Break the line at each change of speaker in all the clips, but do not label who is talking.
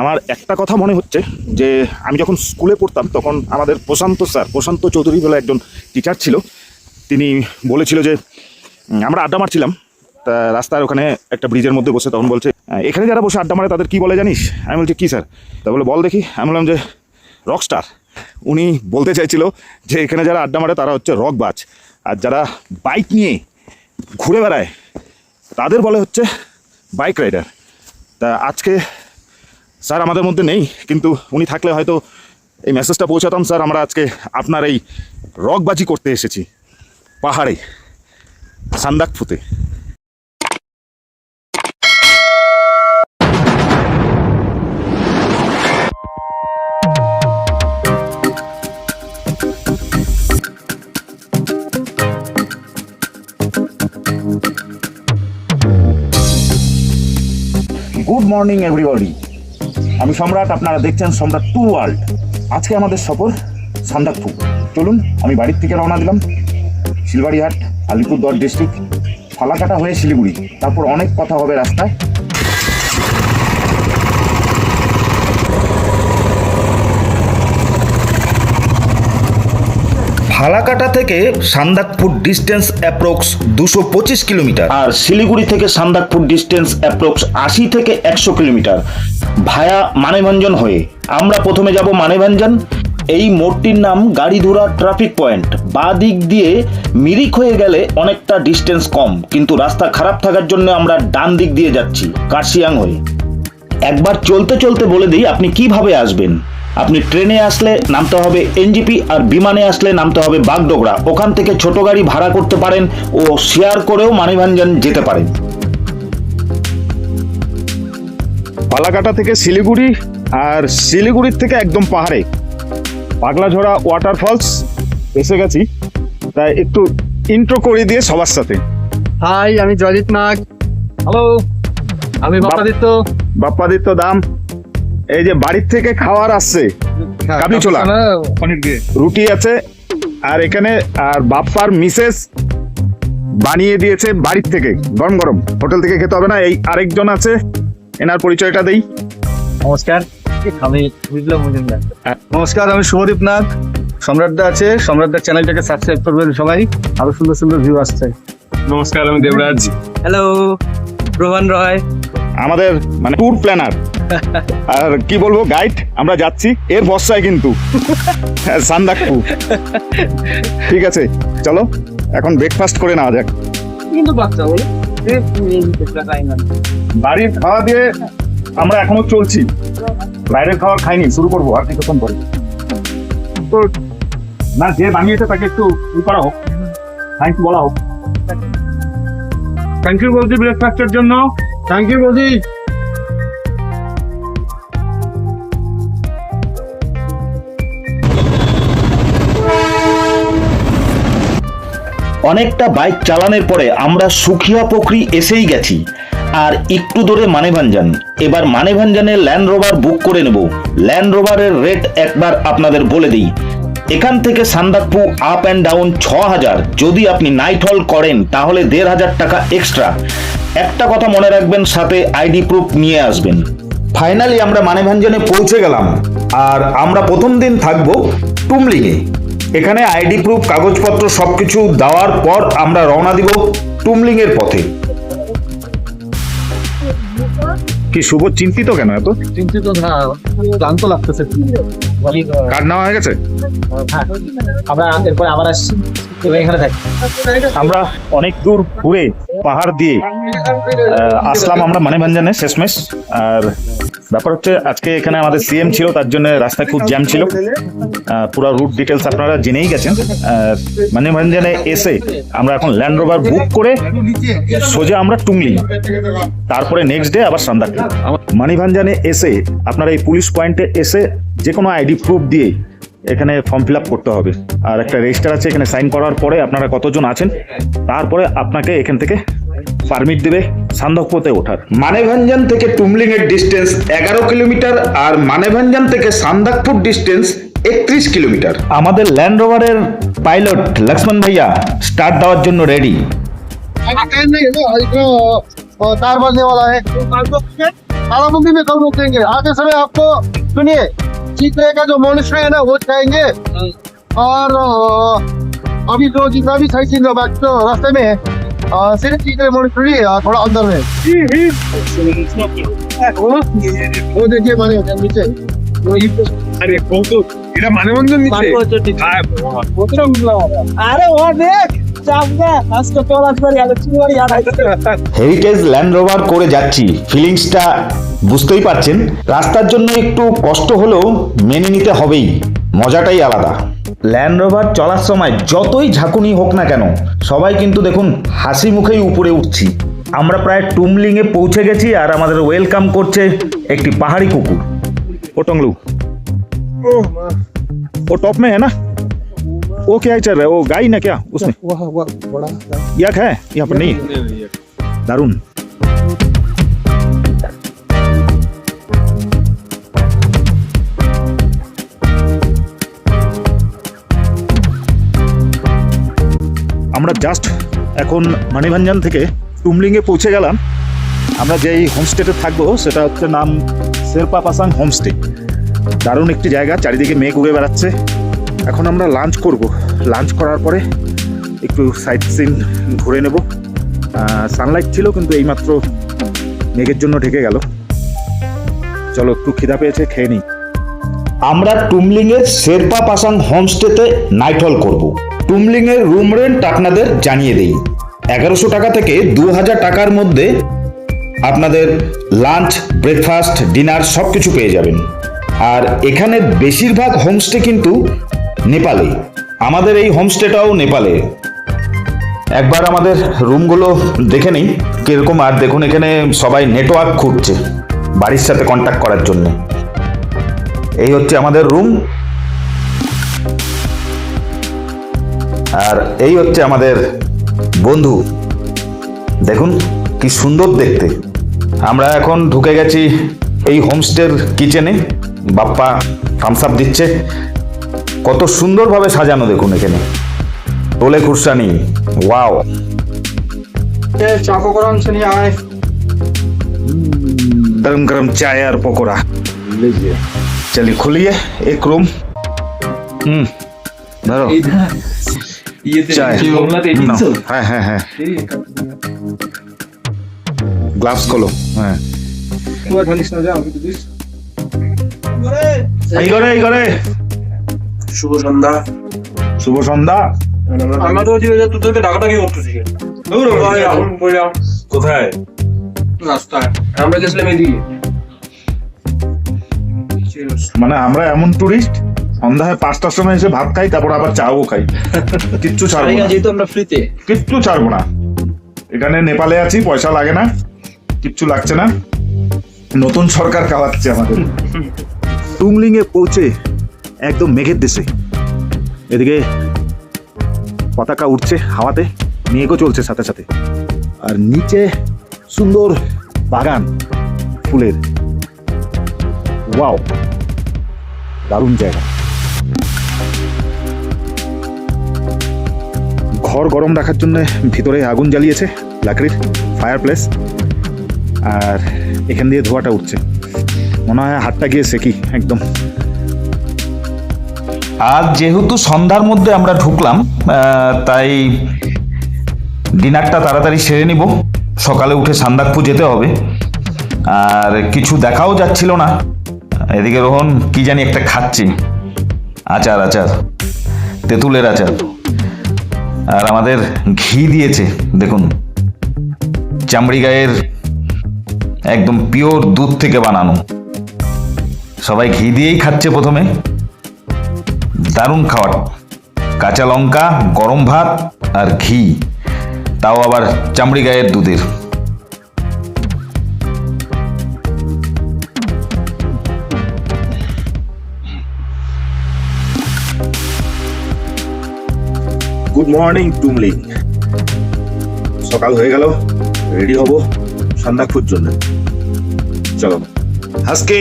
আমার একটা কথা মনে হচ্ছে যে আমি যখন স্কুলে পড়তাম, তখন আমাদের প্রশান্ত স্যার, প্রশান্ত চৌধুরী বলে একজন টিচার ছিল, তিনি বলেছিল যে আমরা আড্ডা মারছিলাম, তা রাস্তার ওখানে একটা ব্রিজের মধ্যে বসে তখন বলছে এখানে যারা বসে আড্ডা মারে তাদের কি বলে জানিস? আমি বলছি, কী স্যার? তা বলে, বল দেখি। আমি বললাম যে রকস্টার উনি বলতে চাইছিল যে, এখানে যারা আড্ডা মারে তারা হচ্ছে রক বাজ আর যারা বাইক নিয়ে ঘুরে বেড়ায়, তাদের বলে হচ্ছে বাইক রাইডার তা আজকে স্যার, আমাদের মধ্যে নেই, কিন্তু উনি থাকলে হয়তো এই মেসেজটা পৌঁছাতাম, স্যার। আমরা আজকে আপনার এই রকবাজি করতে এসেছি, পাহাড়ে, সান্দাকফুতে। গুড মর্নিং এভরিবডি আমি সম্রাট, আপনারা দেখছেন সম্রাট টু ওয়ার্ল্ড। আজকে আমাদের সফর সান্দাকফু। চলুন, আমি বাড়ির থেকে রওনা দিলাম। শিলবাড়িহাট, আলিপুরদুয়ার ডিস্ট্রিক্ট ফালাকাটা হয়ে শিলিগুড়ি। তারপর অনেক কথা হবে রাস্তায়।
ফালাকাটা থেকে সান্দাকপুর ডিস্টেন্স অ্যাপ্রক্স দুশো পঁচিশ কিলোমিটার। আর শিলিগুড়ি থেকে সান্দাকপুর ডিস্টেন্স অ্যাপ্রক্স আশি থেকে একশো কিলোমিটার। ভায়া মানেভঞ্জন হয়ে আমরা প্রথমে যাব মানেভঞ্জন। এই মোড়টির নাম গাড়িধুরা ট্রাফিক পয়েন্ট। বা দিক দিয়ে মিরিক হয়ে গেলে অনেকটা ডিস্টেন্স কম, কিন্তু রাস্তা খারাপ থাকার জন্য আমরা ডান দিক দিয়ে যাচ্ছি, কার্শিয়াং হয়ে। একবার চলতে চলতে বলে দিই, আপনি কীভাবে আসবেন? আপনি ট্রেনে আসলে নামতে হবে এনজিপি আর বিমানে আসলে নামতে হবে বাগডোগরা। ওখান থেকে ছোট গাড়ি ভাড়া করতে পারেন ও শেয়ার করেও মানিভাঞ্জন যেতে পারেন
ফালাকাটা থেকে শিলিগুড়ি আর শিলিগুড়ির থেকে একদম পাহাড়ে। পাগলাঝোড়া ওয়াটারফলস এসে গেছি। তাই একটু ইন্ট্রো করে দিয়ে সবার সাথে।
হাই আমি জয়দীপ নাগ। হ্যালো আমি বাপাদিত্য
বাপ্পাদিত্য দাম। এই যে বাড়ির থেকে খাওয়ার আসছে কাবলি ছোলা।
পনির দিয়ে।
রুটি আছে আর এখানে আর বাপ্পার মিসেস বানিয়ে দিয়েছে বাড়ির থেকে গরম গরম। হোটেল থেকে খেতে হবে না এই আরেকজন আছে এনার পরিচয়টা দেই।
নমস্কার আমি বুঝলাম মজুমদার নমস্কার আমি শুভদীপ নাগ সম্রাটদা আছে সম্রাটদার চ্যানেলটাকে সাবস্ক্রাইব করবেন সবাই। আরও সুন্দর সুন্দর ভিউ আসছে।
নমস্কার আমি দেবরাজ।
হ্যালো রোহন রয়
আমাদের মানে ট্যুর প্ল্যানার আর কি বলব গাইড আমরা যাচ্ছি। এর ভরসায় কিন্তু। সান্দাকপু ঠিক আছে চলো এখন ব্রেকফাস্ট করে নেওয়া যাক।
কিন্তু বাচ্চা বলো
বাড়ির খাওয়া দিয়ে আমরা এখনও চলছি। বাইরের খাবার খাইনি শুরু করব আর কিছুক্ষণ পরে তো না যে বানিয়েছে তাকে একটু ই করা হোক। থ্যাংক বলা হোক। থ্যাংক ইউ বলছি ব্রেকফাস্টের জন্য। থ্যাংক ইউ বলছি।
অনেকটা বাইক চালানোর পরে আমরা সুখিয়া পোখরি এসেই গেছি। আর একটু দূরে মানেভাঞ্জান। এবার মানেভাঞ্জানের ল্যান্ড রোভার বুক করে নেব। ল্যান্ড রোভারের রেট একবার আপনাদের বলে দিই। এখান থেকে সান্দাকপু আপ অ্যান্ড ডাউন ছ হাজার যদি আপনি নাইট হল করেন, তাহলে দেড় হাজার টাকা এক্সট্রা একটা কথা মনে রাখবেন, সাথে আইডি প্রুফ নিয়ে আসবেন। ফাইনালি আমরা মানেভাঞ্জনে পৌঁছে গেলাম। আর আমরা প্রথম দিন থাকব টুমলিংয়ে এখানে আইডি প্রুফ কাগজপত্র সবকিছু দেওয়ার পর আমরা রওনা দিব টুমলিং এর পথে।
কি শুভ চিন্তিত কেন এত?
চিন্তিত না ক্লান্ত লাগতেছে।
কার্ড নেওয়া হয়ে গেছে?
আমরা এরপর আবার আসছি। এখানে থাকি।
আমরা অনেক দূর ঘুরে পাহাড় দিয়ে আসলাম আমরা মানেভাঞ্জানে শেষমেশ। আর ব্যাপার হচ্ছে, আজকে এখানে আমাদের সিএম ছিল, তার জন্য রাস্তায় খুব জ্যাম ছিল। পুরো রুট ডিটেলস আপনারা জেনেই গেছেন। আর মানেভাঞ্জানে এসে আমরা এখন ল্যান্ড রোভার বুক করে সোজা আমরা টুংলি। তারপরে নেক্সট ডে আবার সান্দাকলি মানিভাঞ্জানে এসে আপনারা এই পুলিশ পয়েন্টে এসে যে কোনো আইডি প্রুফ দিয়ে এখানে ফর্ম ফিল আপ করতে হবে। আর একটা রেজিস্টার আছে, এখানে সাইন করার পরে আপনারা কতজন আছেন, তারপরে আপনাকে এখান থেকে পারমিট দেবে সান্দকপোতে ওঠার
মানেভাঞ্জান থেকে টুমলিং এর ডিস্টেন্স এগারো কিলোমিটার আর মানেভাঞ্জান থেকে সান্দাকপুর ডিস্টেন্স একত্রিশ কিলোমিটার আমাদের ল্যান্ড রোভারের পাইলট লক্ষ্মণ ভাইয়া স্টার্ট দেওয়ার জন্য রেডি
टाइम नहीं है ना तार बजने वाला है
तालाबंदी में कल रुकेंगे आते समय आपको सुनिए चित्रे का जो मोनिस्ट्री है ना वो जाएंगे और अ, अभी जो जितना भी साइड सीन जो रास्ते में है अ, सिर्फ चित्रे मोनिस्ट्री थोड़ा अंदर में वो देखिए माने नीचे वही पे
আরে কৌতুক এটা মানবন্ধন নিচ্ছে
আরে ও দেখ চাপটা আজকে তোর আসবার গেল চুয়ারি আর
হেরিটেজ ল্যান্ড রোভার করে যাচ্ছি ফিলিংসটা বুঝতেই পারছেন রাস্তার জন্য একটু কষ্ট হলেও মেনে নিতে হবেই মজাটাই আলাদা ল্যান্ড রোভার চলার সময় যতই ঝাঁকুনি হোক না কেন সবাই কিন্তু দেখুন হাসি মুখেই উপরে উঠছি আমরা প্রায় টুমলিংয়ে পৌঁছে গেছি আর আমাদের ওয়েলকাম করছে একটি পাহাড়ি কুকুর
वो टंगलू वो टॉप में है ना वो क्या चल रहा है वो गाय ना क्या उसमें यक है यहाँ पर नहीं है दारुण আমরা জাস্ট এখন মানিভাঞ্জান থেকে টুমলিংয়ে পৌঁছে গেলাম। আমরা যেই হোমস্টেতে থাকব, সেটা হচ্ছে নাম শেরপা পাসাং হোমস্টে দারুণ একটি জায়গা, চারিদিকে মেঘ উড়ে বেড়াচ্ছে। এখন আমরা লাঞ্চ করব। লাঞ্চ করার পরে একটু সাইট সিন ঘুরে নেব। সানলাইট ছিল, কিন্তু এইমাত্র মেঘের জন্য ঢেকে গেল। চলো, একটু খিদা পেয়েছে, খেয়ে নিই।
আমরা টুমলিংয়ের শেরপা পাসাং হোমস্টেতে নাইট হল করব। টুমলিংয়ের রুম রেন্ট আপনাদের জানিয়ে দেই। এগারোশো টাকা থেকে দু হাজার টাকার মধ্যে আপনাদের লাঞ্চ, ব্রেকফাস্ট, ডিনার সব কিছু পেয়ে যাবেন। আর এখানে বেশিরভাগ হোমস্টে কিন্তু নেপালে। আমাদের এই হোমস্টেটাও নেপালে। একবার আমাদের রুমগুলো দেখে নিই, কীরকম। আর দেখুন, এখানে সবাই নেটওয়ার্ক খুঁজছে বাড়ির সাথে কন্ট্যাক্ট করার জন্য। এই হচ্ছে আমাদের রুম আর এই হচ্ছে আমাদের বন্ধু। দেখুন কি সুন্দর দেখতে। আমরা এখন ঢুকে গেছি এই হোমস্টের কিচেনে বাপ্পা থামস আপ দিচ্ছে। কত সুন্দরভাবে সাজানো দেখুন এখানে। টোলে খুরসানি ওয়াও
গরম গরম চায় আর পকোড়া। चलिए खोलिए एक रूम हम्म ये चाय। এই করে এই করে
শুভ সন্ধ্যা
শুভ সন্ধ্যা
আমরা তো তোদেরকে ডাকাটাকি করতেছি
কোথায়
রাস্তায় আমরা গেছিলাম এদিকে
মানে আমরা এমন টুরিস্ট সন্ধ্যায় পাঁচটার সময় এসে ভাত খাই তারপর আবার চাও খাই। কিচ্ছু ছাড়বো না।
যেহেতু আমরা ফ্রিতে
কিচ্ছু ছাড়বো না। এখানে নেপালে আছি পয়সা লাগে না কিচ্ছু লাগছে না। নতুন সরকার খাওয়াচ্ছে আমাদের। টুংলিং এ পৌঁছে একদম মেঘের দেশে। এদিকে পতাকা উঠছে হাওয়াতে মেঘও চলছে সাথে সাথে। আর নিচে সুন্দর বাগান ফুলের। ওয়াও। দারুণ জায়গা। ঘর গরম রাখার জন্য ভিতরে আগুন জ্বালিয়েছে লাকড়ির ফায়ার প্লেস আর এখান দিয়ে ধোঁয়াটা উঠছে। মনে হয় হাতটা গিয়ে সেকি একদম।
আজ যেহেতু সন্ধ্যার মধ্যে আমরা ঢুকলাম তাই ডিনারটা তাড়াতাড়ি সেরে নিব। সকালে উঠে সান্দাকপু যেতে হবে। আর কিছু দেখাও যাচ্ছিল না। এদিকে রোহন, কি জানি একটা খাচ্ছি। আচার আচার। তেঁতুলের আচার। আর আমাদের ঘি দিয়েছে, দেখুন। চামড়ি গায়ের একদম পিওর দুধ থেকে বানানো। সবাই ঘি দিয়েই খাচ্ছে প্রথমে। দারুণ খাবার কাঁচা লঙ্কা, গরম ভাত আর ঘি। তাও আবার চামড়ি গায়ের দুধের।
গুড মর্নিং টুমলিং সকাল হয়ে গেল রেডি হব সন্ধ্যাক্ষুর জন্য। চলো আজকে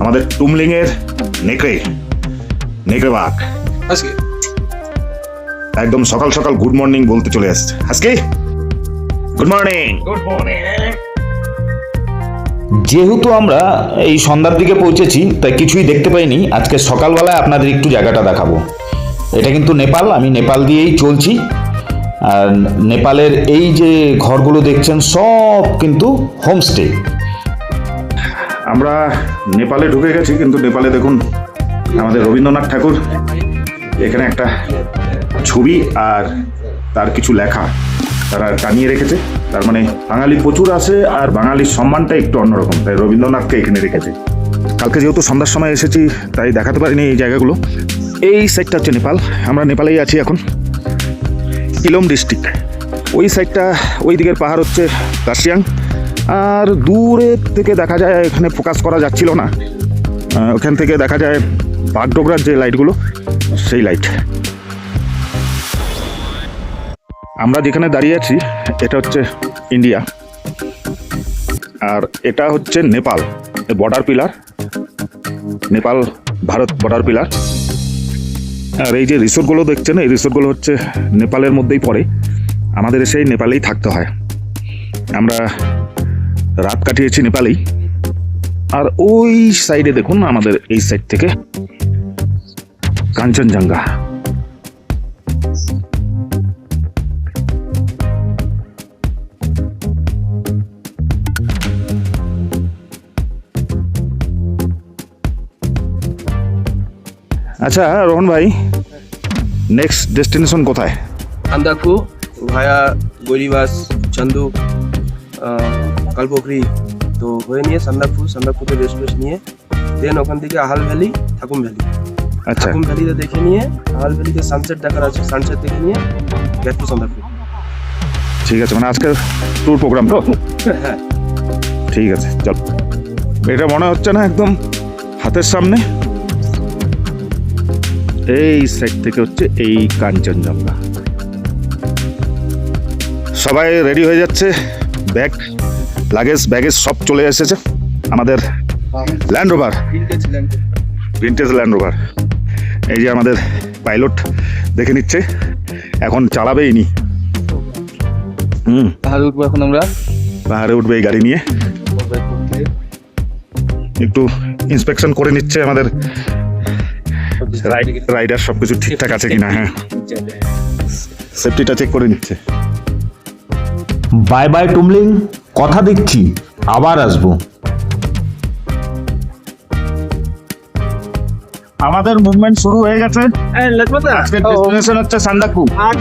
আমাদের টুমলিং এর নেকড়ে নেকড়ে বাঘ।
আজকে
একদম সকাল সকাল গুড মর্নিং বলতে চলে আসছে আজকে গুড মর্নিং গুড মর্নিং
যেহেতু আমরা এই সন্ধ্যার দিকে পৌঁছেছি তাই কিছুই দেখতে পাইনি আজকে সকালবেলায় আপনাদের একটু জায়গাটা দেখাবো। এটা কিন্তু নেপাল, আমি নেপাল দিয়েই চলছি। আর নেপালের এই যে ঘরগুলো দেখছেন, সব কিন্তু হোমস্টে।
আমরা নেপালে ঢুকে গেছি, কিন্তু নেপালে দেখুন, আমাদের রবীন্দ্রনাথ ঠাকুর, এখানে একটা ছবি আর তার কিছু লেখা। তারা টানিয়ে রেখেছে। তার মানে বাঙালি প্রচুর আছে আর বাঙালির সম্মানটা একটু অন্যরকম। তাই রবীন্দ্রনাথকে এখানে রেখেছে। কালকে যেহেতু সন্ধ্যার সময় এসেছি, তাই দেখাতে পারিনি এই জায়গাগুলো। এই সাইডটা হচ্ছে নেপাল। আমরা নেপালেই আছি এখন। ইলম ডিস্ট্রিক্ট ওই সাইডটা ওই দিকের পাহাড় হচ্ছে কার্শিয়াং আর দূরে থেকে দেখা যায়, এখানে ফোকাস করা যাচ্ছিল না। ওখান থেকে দেখা যায় বাগডোগরার যে লাইটগুলো সেই লাইট আমরা যেখানে দাঁড়িয়ে আছি, এটা হচ্ছে ইন্ডিয়া আর এটা হচ্ছে Nepal border pillar Nepal, Bharat border pillar আর এই যে রিসোর্টগুলো দেখছেন, এই রিসোর্টগুলো হচ্ছে নেপালের মধ্যেই পড়ে। আমাদের সেই নেপালেই থাকতে হয়। আমরা রাত কাটিয়েছি নেপালেই। আর ওই সাইডে দেখুন, আমাদের এই সাইড থেকে কাঞ্চনজঙ্ঘা। আচ্ছা রোহন ভাই নেক্সট ডেস্টিনেশন কোথায়?
আন্দাকু ভায়া গরিবাস চান্দু কালপোখরি তো হয়ে নিয়ে সান্দাকফু সান্দাকফুতে রেস্ট ফেস্ট নিয়ে দেন ওখান থেকে আহাল ভ্যালি ঠাকুম ভ্যালি।
আচ্ছা।
ঠাকুম ভ্যালিতে দেখে নিয়ে আহাল ভ্যালিতে সানসেট দেখার আছে সানসেট দেখে নিয়ে ব্যাক টু সান্দাকফু।
ঠিক আছে মানে আজকের ট্যুর প্রোগ্রাম তো?
হ্যাঁ।
ঠিক আছে চল। এটা মনে হচ্ছে না একদম হাতের সামনে? এই সাইড থেকে হচ্ছে এই কাঞ্চনজঙ্ঘা। সবাই রেডি হয়ে যাচ্ছে। ব্যাগ লাগেজ ব্যাগেজ সব চলে এসেছে। আমাদের land rover vintage land rover এই যে আমাদের পাইলট দেখে নিচ্ছে। এখন চালাবেই নি। হুম।
পাহাড়ে উঠবো এখন আমরা।
পাহাড়ে উঠবে এই গাড়ি নিয়ে। একটু ইন্সপেকশন করে নিচ্ছে আমাদের রাইডার সবকিছু ঠিকঠাক আছে কিনা হ্যাঁ। সেফটিটা চেক করে নিচ্ছে।
বাই বাই টুমলিং কথা দিচ্ছি আবার আসব।
আমাদের মুভমেন্ট শুরু হয়ে গেছে। আজকের ডেস্টিনেশন হচ্ছে সান্দাকু
আজ